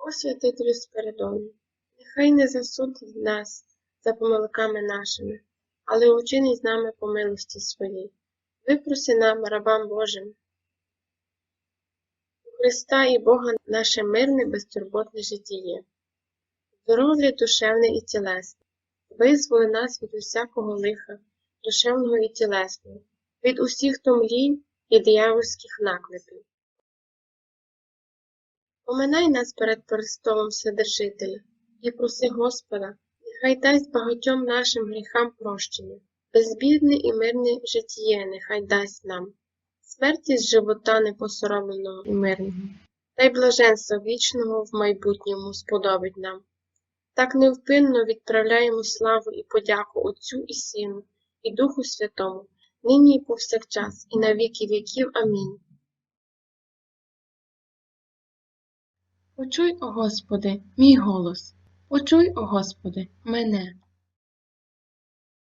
О святителю нехай не засудить нас за помилками нашими, але учинить з нами по милості своїй. Випроси нам, рабам Божим, у Христа і Бога наше мирне, безтурботне життєє, здоров'я душевне і тілесне, визволи нас від усякого лиха, душевного і тілесного, від усіх томлінь і диявольських наклепів. Поминай нас перед Престолом Вседержителя і проси Господа, нехай дасть багатьом нашим гріхам прощення, безбідне і мирне життє нехай дасть нам, смерті з живота непосоромленого і мирного, та й блаженства вічного в майбутньому сподобить нам. Так невпинно відправляємо славу і подяку Отцю і Сину, і Духу Святому, нині і повсякчас, і на віки віків. Амінь. Почуй, о Господи, мій голос, почуй, о Господи, мене.